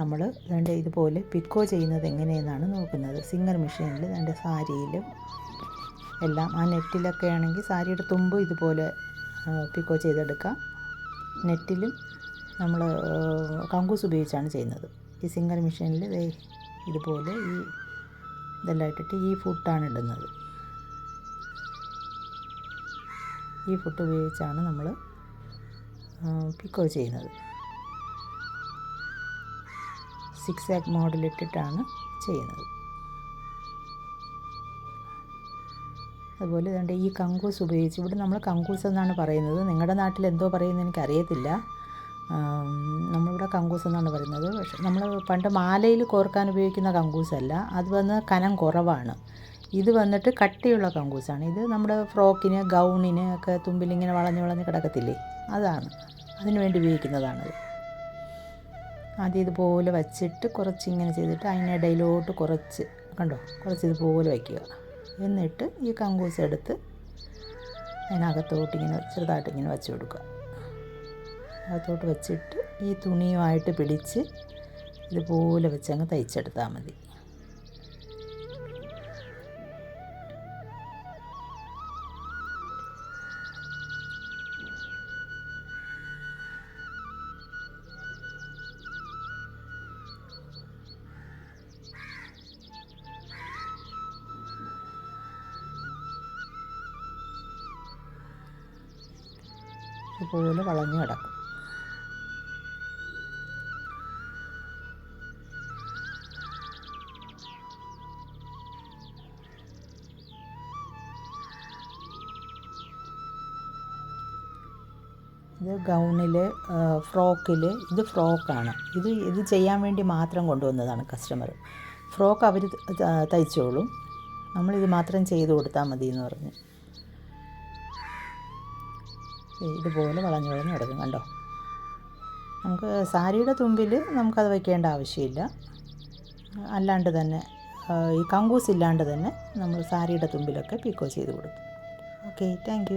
നമ്മൾ രണ്ട് ഇതുപോലെ പിക്കോ ചെയ്യുന്നത് എങ്ങനെയെന്നാണ് നോക്കുന്നത്. സിംഗർ മെഷീനിൽ രണ്ട് സാരിയിലും എല്ലാം ആ നെറ്റിലൊക്കെ ആണെങ്കിൽ സാരിയുടെ തുമ്പ് ഇതുപോലെ പിക്കോ ചെയ്തെടുക്കാം. നെറ്റിലും നമ്മൾ കങ്കൂസ് ഉപയോഗിച്ചാണ് ചെയ്യുന്നത്. ഈ സിംഗർ മെഷീനിൽ ഇതുപോലെ ഈ ഇതെല്ലാം ഇട്ടിട്ട് ഈ ഫുട്ടാണ് ഇടുന്നത്. ഈ ഫുട്ട് ഉപയോഗിച്ചാണ് നമ്മൾ പിക്കോ ചെയ്യുന്നത്. സിക്സ് ആക്ക് മോഡലിട്ടിട്ടാണ് ചെയ്യുന്നത്. അതുപോലെ ഇതുണ്ട് ഈ കങ്കൂസ് ഉപയോഗിച്ച് ഇവിടെ നമ്മൾ കങ്കൂസ് എന്നാണ് പറയുന്നത്. നിങ്ങളുടെ നാട്ടിൽ എന്തോ പറയുന്നത് എനിക്കറിയത്തില്ല. നമ്മളിവിടെ കങ്കൂസ് എന്നാണ് പറയുന്നത്. പക്ഷെ നമ്മൾ പണ്ട് മാലയിൽ കോർക്കാൻ ഉപയോഗിക്കുന്ന കങ്കൂസല്ല. അത് വന്ന് കനം കുറവാണ്. ഇത് വന്നിട്ട് കട്ടിയുള്ള കങ്കൂസാണ്. ഇത് നമ്മുടെ ഫ്രോക്കിന് ഗൗണിന് ഒക്കെ തുമ്പിലിങ്ങനെ വളഞ്ഞ് വളഞ്ഞ് കിടക്കത്തില്ലേ? അതാണ്. അതിന് വേണ്ടി ഉപയോഗിക്കുന്നതാണത്. ആദ്യം ഇതുപോലെ വച്ചിട്ട് കുറച്ച് ഇങ്ങനെ ചെയ്തിട്ട് അതിനിടയിലോട്ട് കുറച്ച് കണ്ടോ? കുറച്ച് ഇതുപോലെ വയ്ക്കുക. എന്നിട്ട് ഈ കങ്കൂസ് എടുത്ത് അതിനകത്തോട്ട് ഇങ്ങനെ ചെറുതായിട്ട് ഇങ്ങനെ വച്ച് കൊടുക്കുക. അകത്തോട്ട് വെച്ചിട്ട് ഈ തുണിയുമായിട്ട് പിടിച്ച് ഇതുപോലെ വെച്ചങ്ങ് തയ്ച്ചെടുത്താൽ മതി. ഇതുപോലെ വളഞ്ഞു കിടക്കും. ഇത് ഗൗണിൽ ഫ്രോക്കിൽ ഇത് ഫ്രോക്കാണ്. ഇത് ഇത് ചെയ്യാൻ വേണ്ടി മാത്രം കൊണ്ടുവന്നതാണ് കസ്റ്റമർ ഫ്രോക്ക് അവർ തയ്ച്ചോളും. നമ്മളിത് മാത്രം ചെയ്ത് കൊടുത്താൽ മതി എന്ന് പറഞ്ഞ്. ഇതുപോലെ വളഞ്ഞു വളഞ്ഞ് കിടക്കും കണ്ടോ? നമുക്ക് സാരിയുടെ തുമ്പിൽ നമുക്കത് വയ്ക്കേണ്ട ആവശ്യമില്ല. അല്ലാണ്ട് തന്നെ ഈ കങ്കൂസ് ഇല്ലാണ്ട് തന്നെ നമ്മൾ സാരിയുടെ തുമ്പിലൊക്കെ പീക്കോ ചെയ്ത് കൊടുക്കും. Okay thank